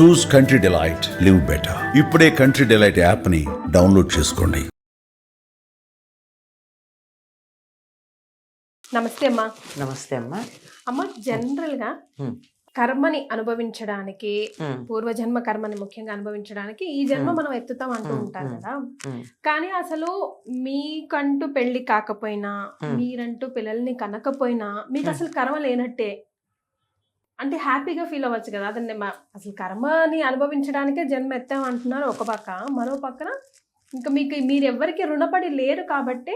Choose country delight live better ఇప్పుడే country delight యాప్ని download చేసుకోండి నమస్తే అమ్మా నమస్తే అమ్మా అమ్మ జనరల్గా Hmm. కర్మని అనుభవించడానికి పూర్వజన్మ కర్మని ముఖ్యంగా అనుభవించడానికి ఈ జన్మ. మనం ఎత్తుతాం అంటూ hmm. కదా కానీ అసలు మీకంటూ పెళ్ళి కాకపోయినా. మీరంటూ పిల్లల్ని కనకపోయినా మీకు. అసలు కర్మ లేనట్టే అంటే హ్యాపీగా ఫీల్ అవ్వచ్చు కదా. మా- అసలు కర్మని అనుభవించడానికే జన్మ ఎత్తాం అంటున్నారు ఒక పక్క. మరో పక్కన ఇంకా మీకు మీరు ఎవరికి రుణపడి లేరు కాబట్టి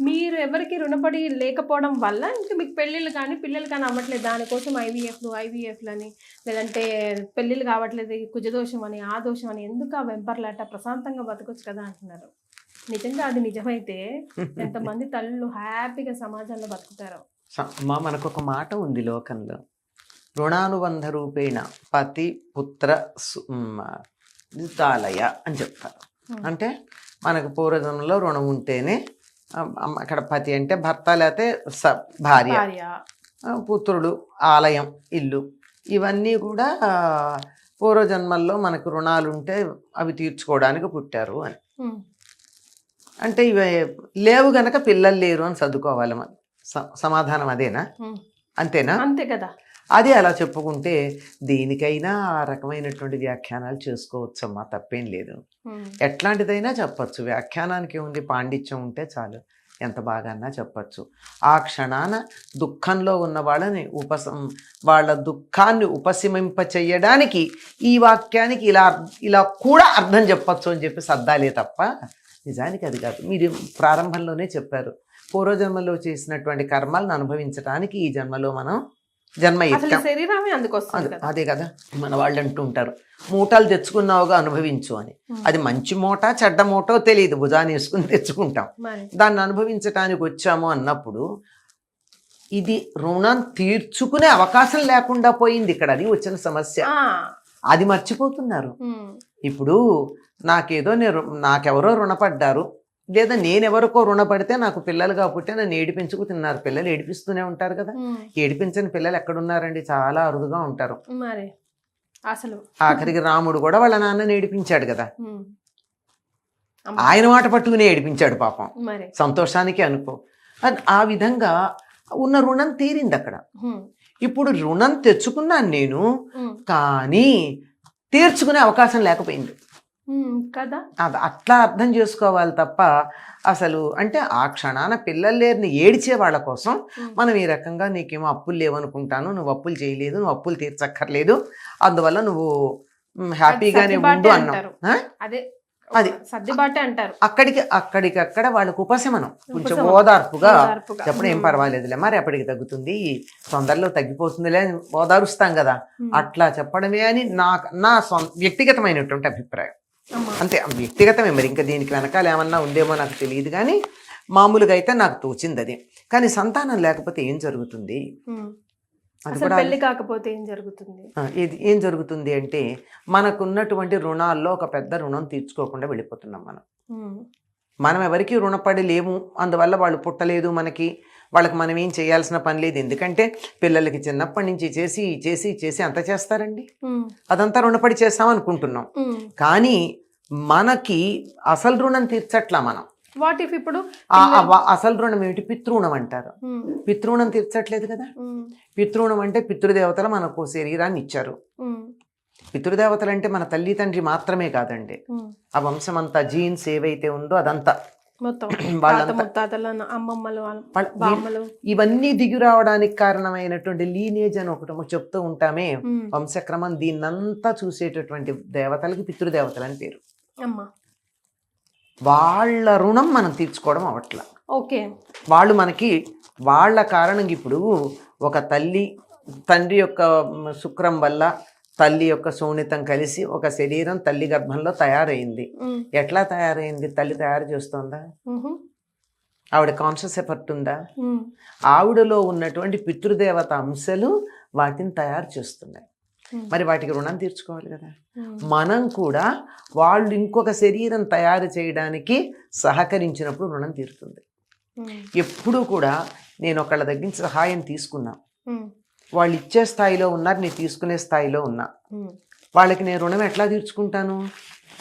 మీరు ఎవరికి రుణపడి లేకపోవడం వల్ల ఇంకా మీకు పెళ్ళిళ్ళు కానీ పిల్లలు కానీ అవ్వట్లేదు. దానికోసం ఐవీఎఫ్లు ఐవీఎఫ్లని లేదంటే పెళ్ళిళ్ళు కావట్లేదు కుజదోషం అని ఆ దోషం అని ఎందుకు ఆ వెంపర్లాట ప్రశాంతంగా బతకొచ్చు కదా అంటున్నారు. నిజంగా అది నిజమైతే ఎంతమంది తల్లులు హ్యాపీగా సమాజంలో బతుకుతారు. అమ్మా మనకు ఒక మాట ఉంది లోకంలో. రుణానుబంధ రూపేణ పతి పుత్ర తాలయ అని చెప్తారు. అంటే మనకు పూర్వజన్మలో రుణం ఉంటేనే అక్కడ పతి అంటే భర్త లేకపోతే స భార్య. పుత్రుడు ఆలయం ఇల్లు. ఇవన్నీ కూడా పూర్వజన్మల్లో మనకు రుణాలు ఉంటే అవి తీర్చుకోవడానికి పుట్టారు అని. అంటే ఇవి లేవు గనక పిల్లలు లేరు అని చదువుకోవాలి సమాధానం అదేనా. అంతేనా? అంతే కదా. అది అలా చెప్పుకుంటే దేనికైనా ఆ రకమైనటువంటి వ్యాఖ్యానాలు చేసుకోవచ్చమ్మా తప్పేం లేదు. ఎట్లాంటిదైనా చెప్పచ్చు. వ్యాఖ్యానానికి ఉంది పాండిత్యం ఉంటే చాలు. ఎంత బాగాన్నా చెప్పచ్చు. ఆ క్షణాన దుఃఖంలో ఉన్న వాళ్ళని ఉపశం వాళ్ళ దుఃఖాన్ని ఉపశమింప చెయ్యడానికి ఈ వాక్యానికి ఇలా ఇలా కూడా అర్థం చెప్పచ్చు అని చెప్పి సర్దాలే తప్ప నిజానికి అది కాదు. మీరు ప్రారంభంలోనే చెప్పారు. పూర్వజన్మలో చేసినటువంటి కర్మలను అనుభవించడానికి ఈ జన్మలో మనం జన్మ శరీరమే అదే- కదా. అదే కదా మన వాళ్ళు అంటూ ఉంటారు మూటలు తెచ్చుకున్నావుగా అనుభవించు అని. ఉమ్, అది మంచి మూట చెడ్డ మూటో తెలియదు భుజాన్ని వేసుకుని తెచ్చుకుంటాం. దాన్ని అనుభవించటానికి వచ్చాము అన్నప్పుడు ఇది రుణం తీర్చుకునే అవకాశం లేకుండా పోయింది ఇక్కడ అది వచ్చిన సమస్య. అది మర్చిపోతున్నారు. ఉమ్, ఇప్పుడు నాకేదో నేను నాకెవరో రుణపడ్డారు. లేదా నేనెవరికో రుణపడితే నాకు పిల్లలుగా పుట్టే నన్ను ఏడిపించుకు తిన్నారు. పిల్లలు ఏడిపిస్తూనే ఉంటారు కదా. ఏడిపించని పిల్లలు ఎక్కడున్నారండి? చాలా అరుదుగా ఉంటారు. మరి అసలు. ఆఖరికి రాముడు కూడా వాళ్ళ నాన్నని ఏడిపించాడు కదా. ఆయన మాట పట్టుకుని ఏడిపించాడు పాపం. మరి. సంతోషానికి అనుకో. ఆ విధంగా ఉన్న రుణం తీరింది అక్కడ. ఇప్పుడు రుణం తెచ్చుకున్నాను నేను కానీ తీర్చుకునే అవకాశం లేకపోయింది. కదా? అది అట్లా అర్థం చేసుకోవాలి తప్ప అసలు అంటే ఆ క్షణాన పిల్లలు లేరిని ఏడిచే వాళ్ళ కోసం మనం ఈ రకంగా నీకేమో అప్పులు లేవనుకుంటాను నువ్వు అప్పులు చేయలేదు నువ్వు అప్పులు తీర్చక్కర్లేదు అందువల్ల నువ్వు హ్యాపీగానే ఉండు అన్నావు? అదే అది. సర్దిబాటే అంటారు. అక్కడికి అక్కడికక్కడ వాళ్ళకు ఉపశమనం. కొంచెం. ఓదార్పుగా. చెప్పడం ఏం పర్వాలేదులే. మరి అప్పటికి తగ్గుతుంది. తొందరలో తగ్గిపోతుందిలే ఓదారుస్తాం కదా. అట్లా చెప్పడమే అని నా నా వ్యక్తిగతమైనటువంటి అభిప్రాయం. అంతే వ్యక్తిగతమే మరి. ఇంకా దీనికి వెనకాల ఏమన్నా ఉందేమో నాకు తెలియదు కానీ మామూలుగా అయితే నాకు తోచింది అది. కానీ సంతానం లేకపోతే ఏం జరుగుతుంది? పెళ్ళి కాకపోతే ఏం జరుగుతుంది? ఇది ఏం జరుగుతుంది అంటే మనకున్నటువంటి రుణాల్లో ఒక పెద్ద రుణం తీర్చుకోకుండా వెళ్ళిపోతున్నాం మనం. మనం ఎవరికి రుణపడి లేము. అందువల్ల వాళ్ళు పుట్టలేదు మనకి. వాళ్ళకి మనం ఏం చేయాల్సిన పని లేదు. ఎందుకంటే పిల్లలకి చిన్నప్పటి నుంచి చేసి చేసి చేసి అంత చేస్తారండి. అదంతా రుణపడి చేస్తాం అనుకుంటున్నాం. ఉమ్. కానీ మనకి అసలు రుణం తీర్చట్లా మనం. వాట్ ఇఫ్ ఇప్పుడు అసలు రుణం ఏమిటి? పితృణం అంటారు. పితృణం తీర్చట్లేదు కదా. పితృణం అంటే పితృదేవతలు మనకు శరీరాన్ని ఇచ్చారు. పితృదేవతలు అంటే మన తల్లి తండ్రి మాత్రమే కాదండి. ఆ వంశం అంతా జీన్స్ ఏవైతే ఉందో అదంతా. వాళ్ళంతా ఇవన్నీ దిగి రావడానికి కారణమైనటువంటి లీనేజ్ అని ఒకటి చెప్తూ ఉంటామే. వంశక్రమం దీన్నంతా చూసేటటువంటి దేవతలకి పితృదేవతలు అని పేరు. అమ్మ. వాళ్ళ రుణం మనం తీర్చుకోవడం అవట్ల ఓకే. వాళ్ళు మనకి వాళ్ళ కారణంగా ఇప్పుడు ఒక తల్లి తండ్రి యొక్క శుక్రం వల్ల తల్లి యొక్క శోణితం కలిసి ఒక శరీరం తల్లి గర్భంలో తయారైంది. ఎట్లా తయారైంది? తల్లి తయారు చేస్తోందా? ఆవిడ కాన్షియస్ ఎఫర్ట్ ఉందా? ఆవిడలో ఉన్నటువంటి పితృదేవత అంశాలు వాటిని తయారు చేస్తున్నాయి. మరి వాటికి రుణం తీర్చుకోవాలి కదా? మనం కూడా వాళ్ళు ఇంకొక శరీరం తయారు చేయడానికి సహకరించినప్పుడు రుణం తీరుతుంది. ఎప్పుడూ కూడా నేను ఒకళ్ళ దగ్గర సహాయం తీసుకున్నా. వాళ్ళు ఇచ్చే స్థాయిలో ఉన్నారు నేను తీసుకునే స్థాయిలో ఉన్నా. వాళ్ళకి నేను రుణం ఎట్లా తీర్చుకుంటాను?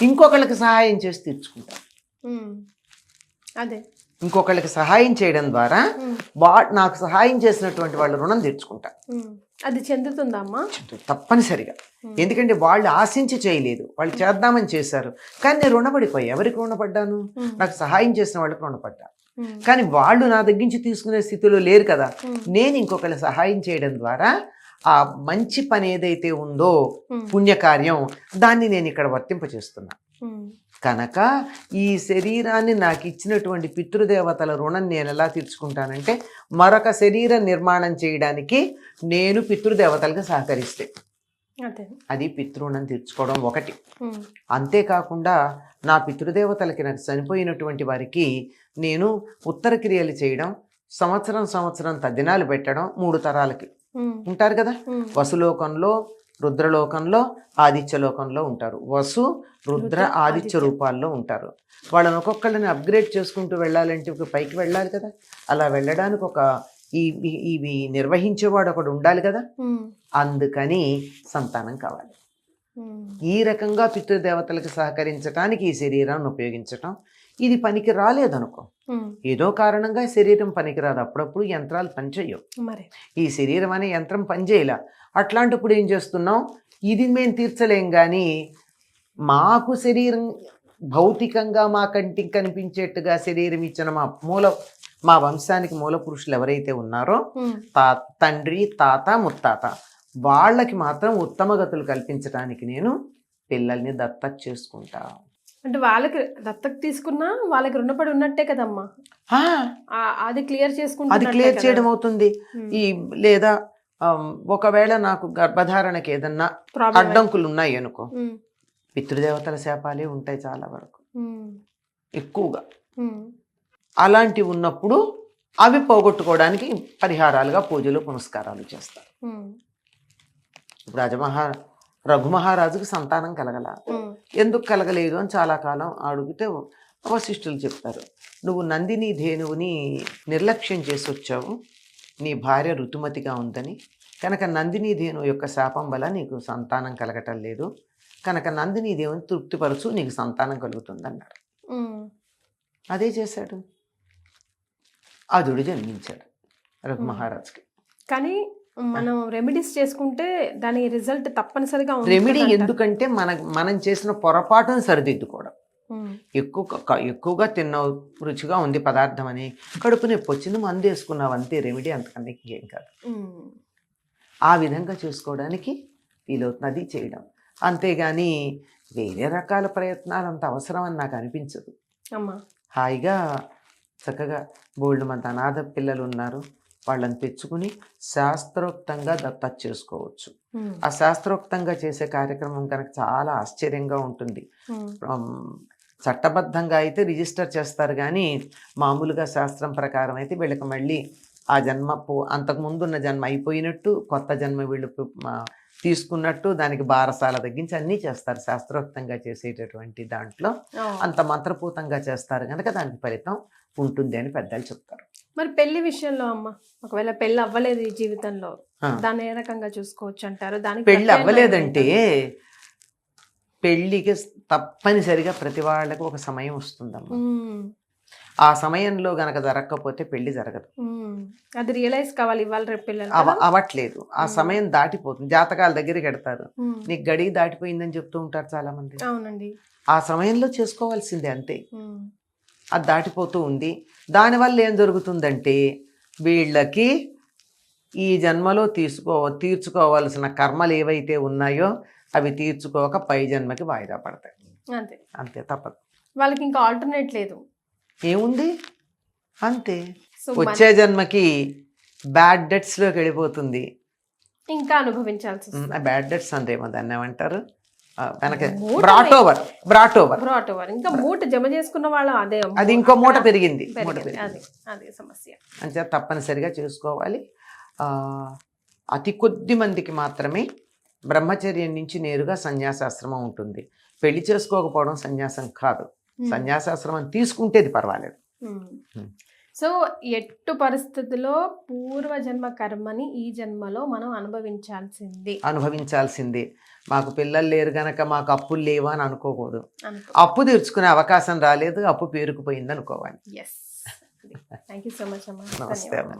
ఇంకొకళ్ళకి సహాయం చేసి తీర్చుకుంటాను. అదే. ఇంకొకళ్ళకి సహాయం చేయడం ద్వారా. వా నాకు సహాయం చేసినటువంటి వాళ్ళ రుణం తీర్చుకుంటా. అది చెందుతుందా అమ్మా? తప్పనిసరిగా. ఎందుకంటే వాళ్ళు ఆశించి చేయలేదు. వాళ్ళు చేద్దామని చేశారు. కానీ నేను రుణపడిపోయి. ఎవరికి రుణపడ్డాను. నాకు సహాయం చేసిన వాళ్ళకి రుణపడ్డా. కానీ వాళ్ళు నా దగ్గర నుంచి తీసుకునే స్థితిలో లేరు కదా. నేను ఇంకొకరి సహాయం చేయడం ద్వారా ఆ మంచి పని ఏదైతే ఉందో. పుణ్యకార్యం దాన్ని నేను ఇక్కడ వర్తింపచేస్తున్నా. కనుక ఈ శరీరాన్ని నాకు ఇచ్చినటువంటి పితృదేవతల రుణం నేను ఎలా తీర్చుకుంటానంటే మరొక శరీర నిర్మాణం చేయడానికి నేను పితృదేవతలకు సహకరిస్తే అదే పితృణం తీర్చుకోవడం ఒకటి. అంతేకాకుండా నా పితృదేవతలకి నాకు చనిపోయినటువంటి వారికి నేను ఉత్తర క్రియలు చేయడం సంవత్సరం సంవత్సరం తద్దినాలు పెట్టడం మూడు తరాలకి. ఉంటారు కదా. వసులోకంలో రుద్రలోకంలో ఆదిత్యలోకంలో ఉంటారు వసు రుద్ర ఆదిత్య. రూపాల్లో ఉంటారు వాళ్ళని ఒక్కొక్కళ్ళని అప్గ్రేడ్ చేసుకుంటూ వెళ్ళాలంటే ఒక పైకి వెళ్ళాలి కదా అలా వెళ్ళడానికి ఒక ఇవి నిర్వహించేవాడు ఒకడు ఉండాలి కదా. అందుకని సంతానం కావాలి. ఈ రకంగా పితృదేవతలకు సహకరించడానికి ఈ శరీరాన్ని ఉపయోగించటం ఇది పనికి రాలేదనుకో. ఏదో కారణంగా శరీరం పనికిరాదు అప్పుడప్పుడు యంత్రాలు పనిచేయవు. మరి. ఈ శరీరం అనే యంత్రం పనిచేయలా. అట్లాంటప్పుడు ఏం చేస్తున్నాం? ఇది మేము తీర్చలేం కానీ మాకు శరీరం భౌతికంగా మా కంటికి కనిపించేట్టుగా శరీరం ఇచ్చిన మా మూల మా వంశానికి మూల పురుషులు ఎవరైతే ఉన్నారో. తా తండ్రి తాత ముత్తాత వాళ్ళకి మాత్రం ఉత్తమ గతులు కల్పించడానికి నేను పిల్లల్ని దత్తత చేసుకుంటా అంటే వాళ్ళకి దత్తత తీసుకున్నా వాళ్ళకి రుణపడి ఉన్నట్టే కదమ్మా అది క్లియర్ అది చేసుకుంటున్నట్టే క్లియర్. చేయడం అవుతుంది. ఈ లేదా ఒకవేళ నాకు గర్భధారణకి ఏదన్నా అడ్డంకులు ఉన్నాయి అనుకో. పితృదేవతల శాపాలే ఉంటాయి చాలా వరకు. ఎక్కువగా. అలాంటివి ఉన్నప్పుడు అవి పోగొట్టుకోవడానికి పరిహారాలుగా పూజలు పునస్కారాలు చేస్తారు. ఇప్పుడు రాజమహా రఘుమహారాజుకు సంతానం కలగల. ఎందుకు కలగలేదు అని చాలా కాలం అడిగితే వశిష్ఠులు చెప్తారు నువ్వు నందిని ధేనువుని నిర్లక్ష్యం చేసి వచ్చావు. నీ భార్య ఋతుమతిగా ఉందని. కనుక నందిని ధేను యొక్క శాపం వల్ల నీకు సంతానం కలగటం లేదు. కనుక నందిని దేవుని తృప్తిపరచు నీకు సంతానం కలుగుతుంది అన్నాడు. అదే చేశాడు. అదుడు జన్మించాడు రఘుమహారాజుకి. కానీ మనం రెమెడీస్ చేసుకుంటే దాని రిజల్ట్ తప్పనిసరిగా రెమెడీ. ఎందుకంటే మన మనం చేసిన పొరపాటును సరిదిద్దుకోవడం. ఎక్కువ ఎక్కువగా తిన్నావు రుచిగా ఉంది పదార్థం అని కడుపు నొప్పి వచ్చింది మందు వేసుకున్నావు అంతే రెమెడీ అంతకన్నా ఏం కాదు. ఆ విధంగా చేసుకోవడానికి వీలవుతుంది అది చేయడం అంతేగాని వేరే రకాల ప్రయత్నాలు అంత అవసరం అని నాకు అనిపించదు అమ్మా హాయిగా చక్కగా బోల్డ్ మంది అనాథ పిల్లలు ఉన్నారు వాళ్ళని తెచ్చుకుని శాస్త్రోక్తంగా దత్తత చేసుకోవచ్చు. ఆ శాస్త్రోక్తంగా చేసే కార్యక్రమం కనుక చాలా ఆశ్చర్యంగా ఉంటుంది. చట్టబద్ధంగా అయితే రిజిస్టర్ చేస్తారు కానీ మామూలుగా శాస్త్రం ప్రకారం అయితే వీళ్ళకి మళ్ళీ ఆ జన్మ పో అంతకుముందు ఉన్న జన్మ అయిపోయినట్టు కొత్త జన్మ వీళ్ళు తీసుకున్నట్టు దానికి బారసాల తగ్గించి అన్నీ చేస్తారు శాస్త్రోక్తంగా చేసేటటువంటి దాంట్లో. అంత మంత్రపూతంగా చేస్తారు కనుక దానికి ఫలితం ఉంటుంది అని పెద్దలు చెప్తారు మరి పెళ్ళి విషయంలో అమ్మ ఒకవేళ పెళ్ళి అవ్వలేదు ఈ జీవితంలో. దాన్ని ఏ రకంగా చూసుకోవచ్చు అంటారు దానికి ప్రత్యామ్నాయం అవ్వలేదంటే? పెళ్ళికి తప్పనిసరిగా ప్రతి వాళ్ళకి ఒక సమయం వస్తుందమ్మా. ఆ సమయంలో గనక జరగకపోతే పెళ్ళి జరగదు. అది రియలైజ్ కావాలి ఇవాళ రేపు పిల్లలు అవ కదా? అవ్వట్లేదు ఆ. సమయం దాటిపోతుంది. జాతకాల దగ్గరికి ఎడతారు. నీకు గడి దాటిపోయిందని చెప్తూ ఉంటారు చాలా మంది అవునండి. ఆ సమయంలో చేసుకోవాల్సిందే అంతే. అది దాటిపోతూ ఉంది. దానివల్ల ఏం జరుగుతుందంటే వీళ్ళకి ఈ జన్మలో తీసుకో తీర్చుకోవాల్సిన కర్మలు ఏవైతే ఉన్నాయో అవి తీర్చుకోక పై జన్మకి వాయిదా పడతాయి. అంతే. అంతే తప్పదు. వాళ్ళకి ఇంకా ఆల్టర్నేట్ లేదు. ఏముంది? అంతే. వచ్చే జన్మకి బ్యాడ్ డెట్స్లోకి వెళ్ళిపోతుంది. ఇంకా అనుభవించాల్సి బ్యాడ్ డెట్స్ అందేమో దాన్ని ఏమంటారు? వెనక మూట brought over brought over. Brought over. ఇంకా మూట జమ చేసుకున్న వాళ్ళు అదే. అది ఇంకో మూట పెరిగింది. మూట పెరిగింది. పెరిగింది. అదే అదే సమస్య. అంతే తప్పనిసరిగా చేసుకోవాలి. అతి కొద్ది మందికి మాత్రమే బ్రహ్మచర్యం నుంచి నేరుగా సన్యాసాశ్రమం ఉంటుంది. పెళ్ళి చేసుకోకపోవడం సన్యాసం కాదు. సన్యాసాశ్రమం తీసుకుంటే ఇది పర్వాలేదు. సో ఎట్టు పరిస్థితుల్లో పూర్వజన్మ కర్మని ఈ జన్మలో మనం అనుభవించాల్సింది? అనుభవించాల్సిందే. మాకు పిల్లలు లేరు గనక మాకు అప్పులు లేవా అని అనుకోకూడదు. అనుకో అప్పు తీర్చుకునే అవకాశం రాలేదు అప్పు పేరుకుపోయింది అనుకోవాలి. Yes thank you so much అమ్మా. నమస్తే అమ్మ.